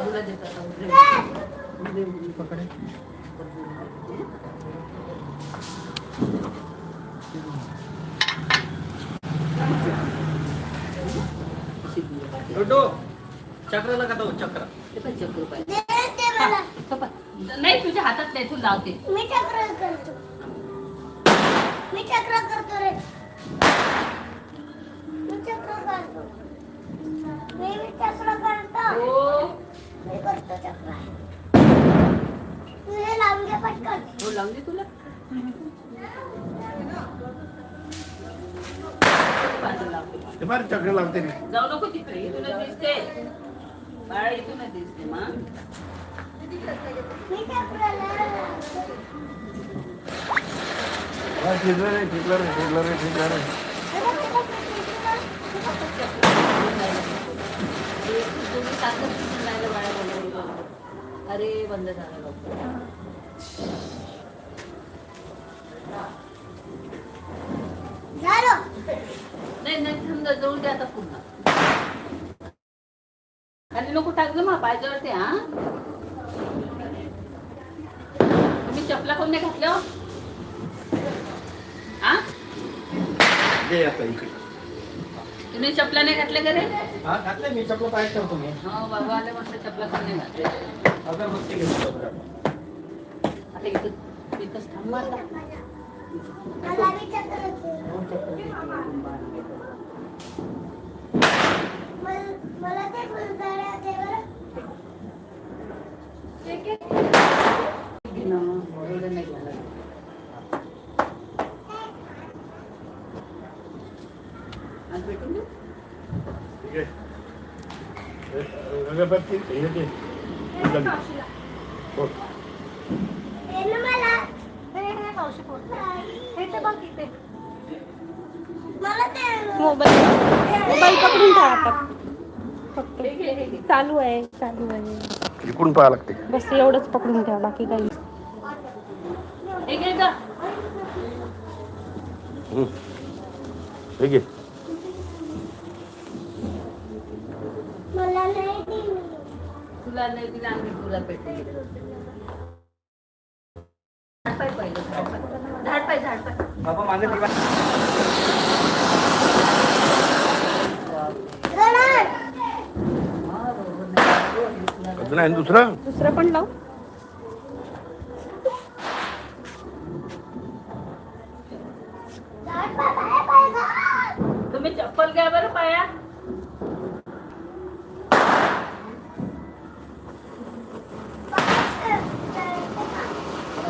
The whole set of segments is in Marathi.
बाबूला देतात पकडे. चक्राला का तो चक्र. चक्र नाही तुझ्या हातात नाही तू लावते. मी चक्र करतो. मी चक्र करतो रे. मी चक्र करतो. मी मी चक्र करतो. हो मी करतो चक्र तुझे लावून घे पटकन हो लावली तुला बाजूला लावते. ते बरं चक्र लावते मी जाऊ नको तिकडे इथूनच दिसते बाळा इथूनच दिसते मग मी चक्र हा, ठिकलं रे ठिकलं रे ठिकलं रे ठिकलं रे तुम्ही सारखं तिथून राहिलं बाळा बरोबर. अरे बंद झालं नाही नाही समजा जवळ द्या आता पुन्हा खाली नको टाकलं मग पायजवळ ते हा. तुम्ही चपला कोण नाही घातल्या हो? तुम्ही चपला नाही घातल्या का रे? हा घातले मी चपला पाय ठेवतो मी. हो बाबा आले मस्त चपला कोण नाही घातल्या. अगरबत्ती घेतो आता इथं इथंच थांबा. मला ते बरं एवढं नाही घालायचं. आज भेटून देऊ? ठीक आहे. अगरबत्ती हे दे. मोबाईल मोबाईल पकडून ठेवा आता फक्त. चालू आहे चालू आहे इकडून पाहा लागते बस एवढंच पकडून ठेवा बाकी काही हे घे गं. हम्म. हे घे मला नाही दिली तुला नाही दिला आम्ही तुला पाहिलं बाबा माझे दिवा हा, दुसरं? दुसरं पण लाव झाड पाय पाय पाय झाड. तुम्ही चप्पल घ्या बरं पाया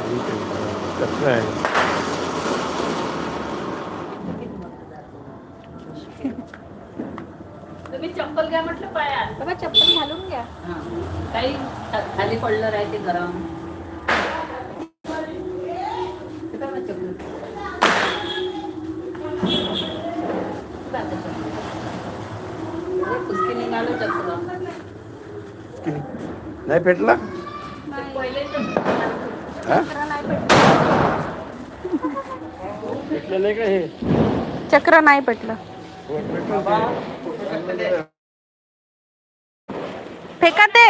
कसं आहे तुम्ही चप्पल घ्या म्हटलं पायात बाबा चप्पल घालून घ्या. हा. काही खाली पडलं राहते गरम. ते काय मग चप्पल? काय आता चप्पल? अरे, कुस्ती निघालो चप्पल किती? नाही पेटला ते पहिले चप्पल. हा चक्र नाही पेटलं का हे चक्र नाही पेटलं. फेका ते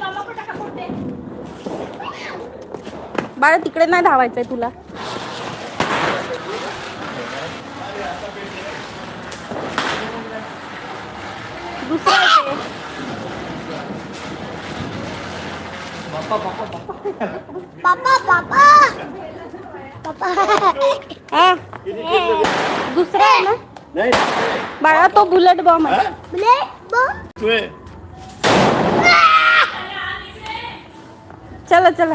मामा. बाळा तिकडे नाही धावायचंय तुला. दुसरं आहे ते. पापा पापा पापा हा? दुसरं आहे ना? नाही. बाळा तो बुलेट बॉम्ब आहे. ब्लेड बॉ तू आहे. चला चला.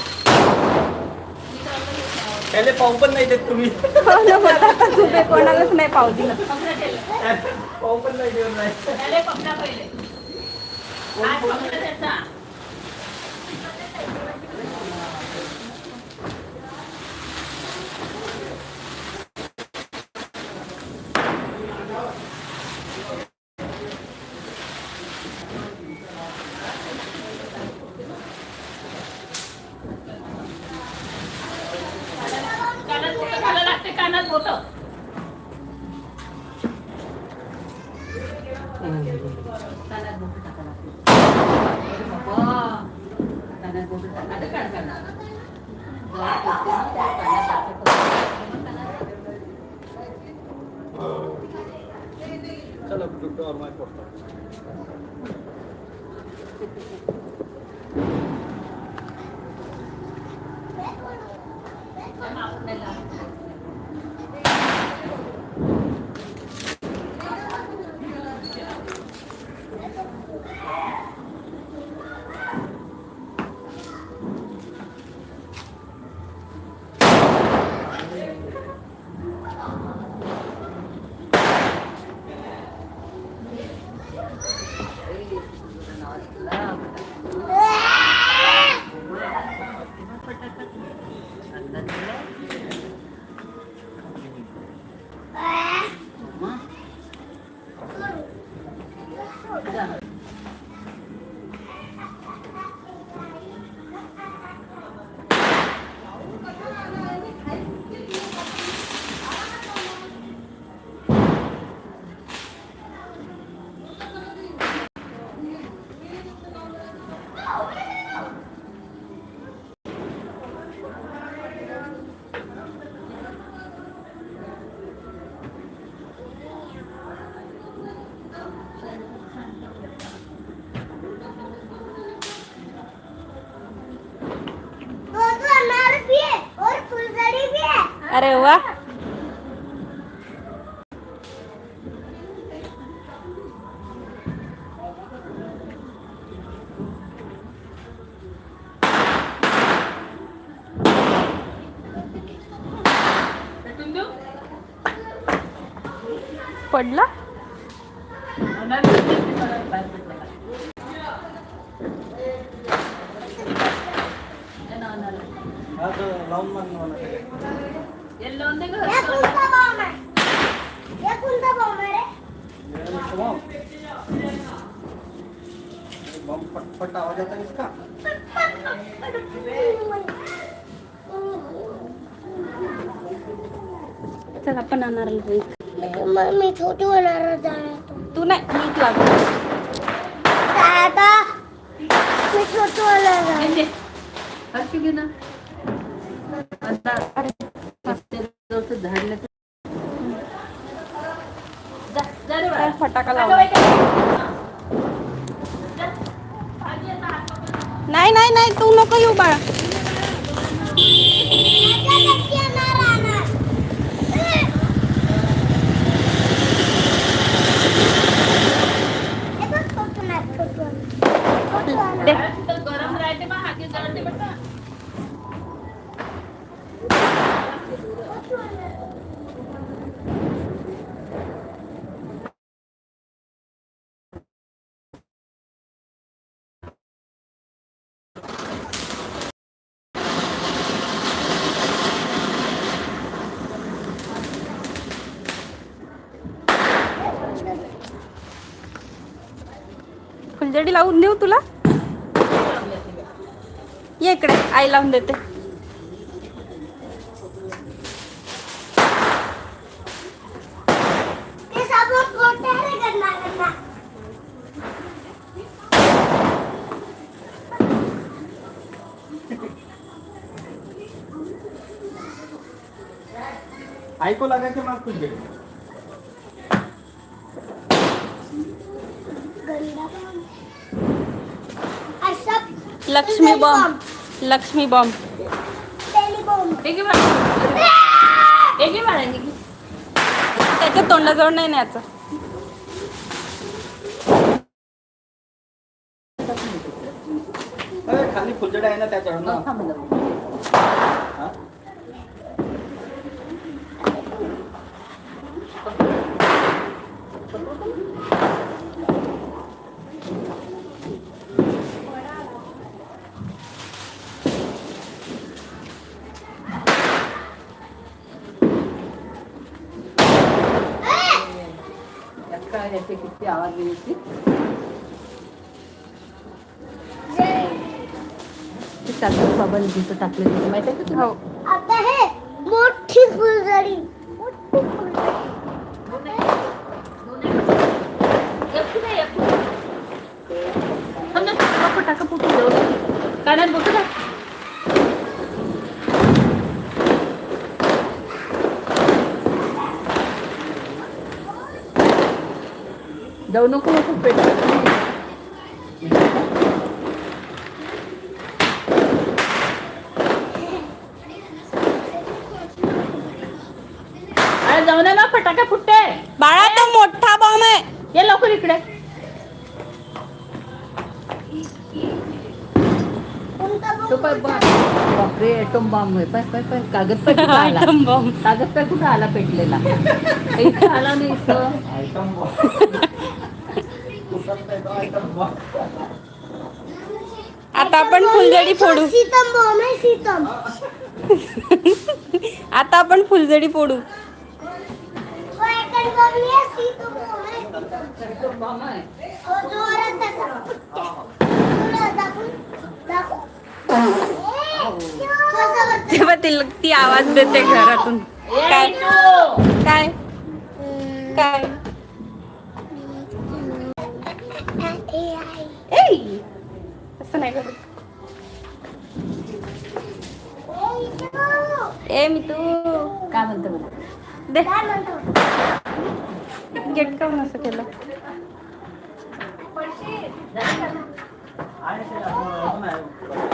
त्याला पाव पण नाही देत तुम्ही. कोणालाच नाही पाव दिला. पाव पण नाही देऊन नाही. kanan foto. đều quá पडला लावून फटफट आवाज आता इसका चल आपण आणणार मी छोटी होणार तू नाही मीच लागू दादा मी छोटी होणार हर्षू घे ना. झाडलं तर फटाका लावला? नाही नाही नाही तू नको येऊ बाळा. मी लावून देऊ तुला? ये इकडे आई लावून देते. ऐकू लागायचे मग तुझे? लक्ष्मी बॉम्ब. लक्ष्मी बॉम्ब. त्याच्या तोंडाजवळ नाही न्यायचं. खाली फुलझड आहे ना त्याच्यावर ना मग थांब जाऊ. हा? यात काय याचे किती आवाज द्यायची ते टाकलं बाबांनी जिथं टाकलं तिथं माहिती आहे का तुला? हो आता हे मोठी फुलझडी मोठी फुलझडी थांब ना, टाका, जाऊ जाऊ नको नको पेट अरे जाऊ ना फटाका फुटते. बाळा तो मोठा बॉम्ब आहे. ये लवकर इकडे. कोणता तो पाय बापरे ॲटम बॉम्ब आहे. पाय पाय पाय. कागद पाय कुठं आला. कागद पाय कुठं आला पेटलेला? इथं आला नाही इथं आयटम बॉम्ब कुठं येतो आयटम बॉम्ब आता आपण फुलझडी फोडू. सीतम आता आपण फुलझडी फोडू. कसं करते? तेव्हा ती ती आवाज देते घरातून. काय? काय? काय? असं नाही करत ए मी तू काय म्हणतो मला दे. काय म्हणतो? गेट काऊन असं केलं. आहे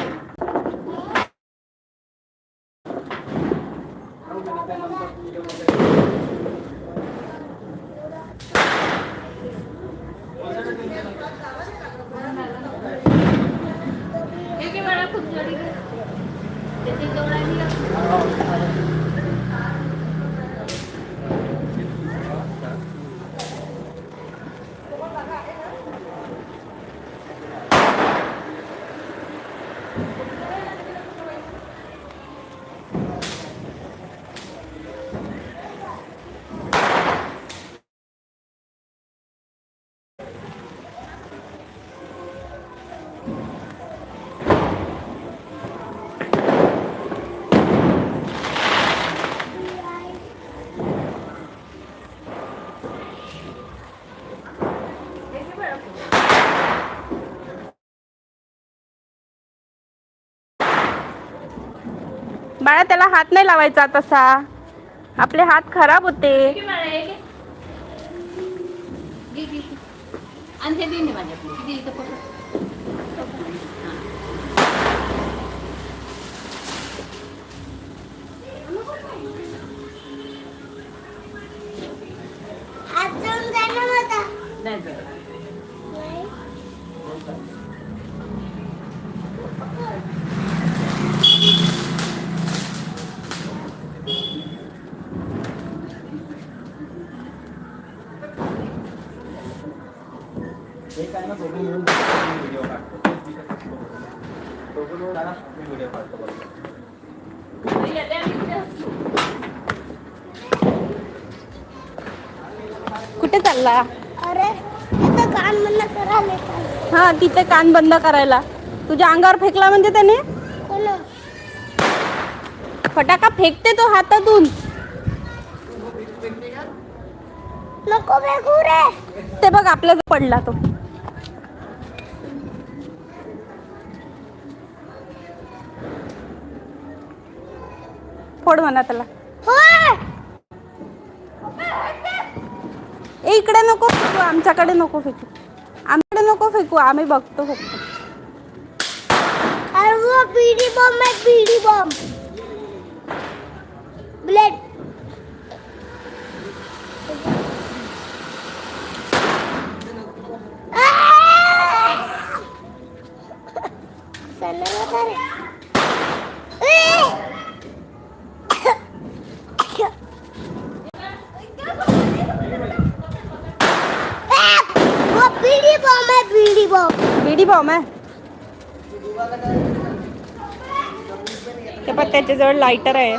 Kasi ikaw lang nila. Oo. बाळा त्याला हात नाही लावायचा तसा. आपले हात खराब होते. नाही ते दिन माझ्याकडे दे इथं पकड. आज जाऊन जाय ना माझा. नाही जात. एक आहे ना दोघं मिळून व्हिडिओ काढतो दोघं मिळून आहे ना व्हिडिओ काढतो बरोबर नाही, येते आणि इथे असतो. कुठे चालला अरे इथं कान बंद करायला? हा तिथे कान बंद करायला. तुझ्या अंगावर फेकला म्हणजे त्याने? फटाका फेकते तो हातातून. नको रे. ते बघ आपल्या पडला तो. फोड म्हणा त्याला. ए इकडे नको फेकू आमच्याकडे नको फेकू। आमच्याकडे नको फेकू आम्ही बघतो फक्त। अरे वो बीडी बॉम्ब है बीडी बॉम्ब ब्लेड। सन्ना रे ए, वो बीड़ी बॉम्ब है बीड़ी बीडी बॉम्ब आहे ते पण त्याच्याजवळ लायटर आहे.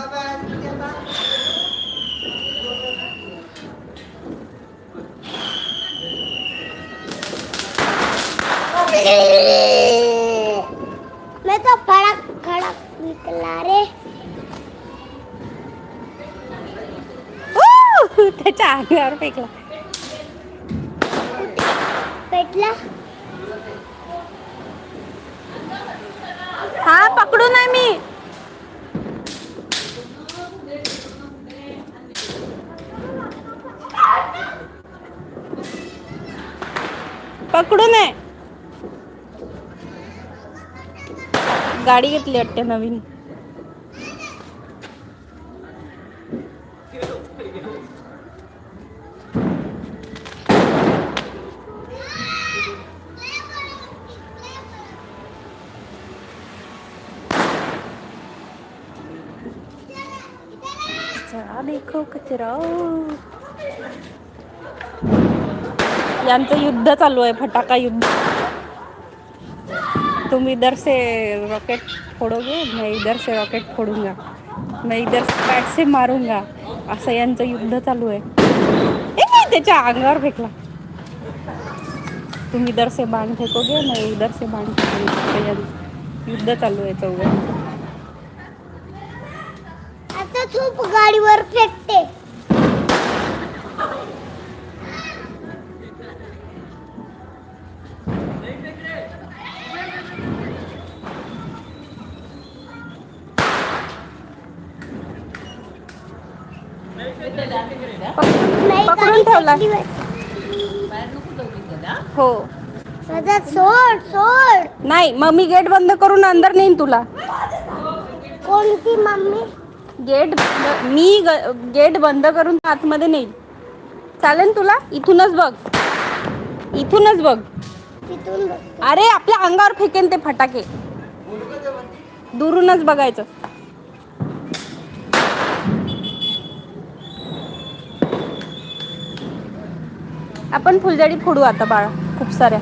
मैं तो फड़क खड़क निकला रे! त्याच्या अंगावर फेकला. पेटला हा पकडू नाही मी. पकडू नये गाडी घेतली वाटते नवीन. कचरा देखो कचरा यांचं युद्ध चालू आहे फटाका युद्ध. तुम इधर से रॉकेट फोडोगे मैं इधर से रॉकेट फोडूंगा. मैं इधर से पॅट से मारूंगा. असं यांचं युद्ध चालू आहे. ए त्याच्या अंगावर फेकला. तुम्ही इधर से बाण फेकोगे मैं इधर से बाण फेकूंगा युद्ध चालू आहे चौघांचं तिकडं, हा? सोड सोड. नाही मग मी गेट बंद करून अंदर नेईन तुला. कोणती मम्मी? गेट बंद- मी ग- गेट बंद करून आतमध्ये नेईल चालेल तुला? इथूनच बघ. इथूनच बघ. तिथून बघ. अरे आपल्या अंगावर फेकेन ते फटाके. दुरूनच बघायचं. आपण फुलझडी फोडू आता बाळा. खूप साऱ्या.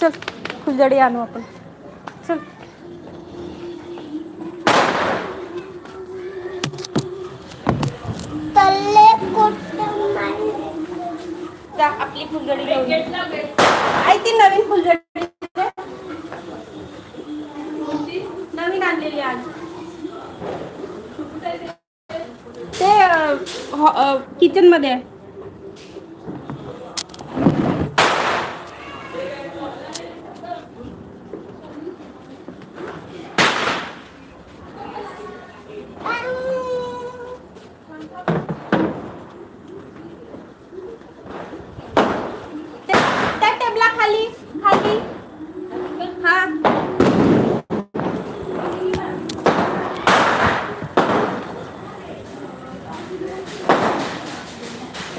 चल फुलझडी आणू आपण. आता आपली फुलझडी घेऊन आहे ती नवीन फुलझडी नवीन आणलेली आज. ते किचन हो, मध्ये आहे ते- त्या टेबला खाली खाली हा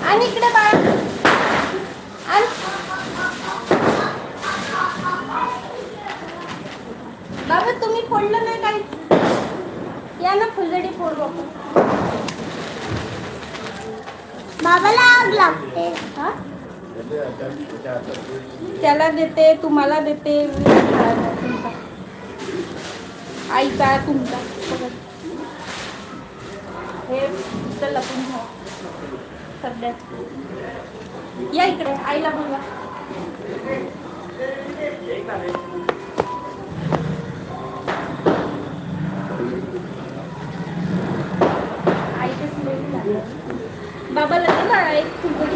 आणि इकडे बाळा आण. बाबा तुम्ही फोडलं नाही काही या ना फुलझडी फोड बाबा बाबाला आग लागते हा त्याला मला देते तुमचा आईचा तुमचा. हे इथं लपून घ्या सध्या या इकडे आईला बोलवा. आईचे स्मेल झालं. बाबाला दे ना एक फुलझडी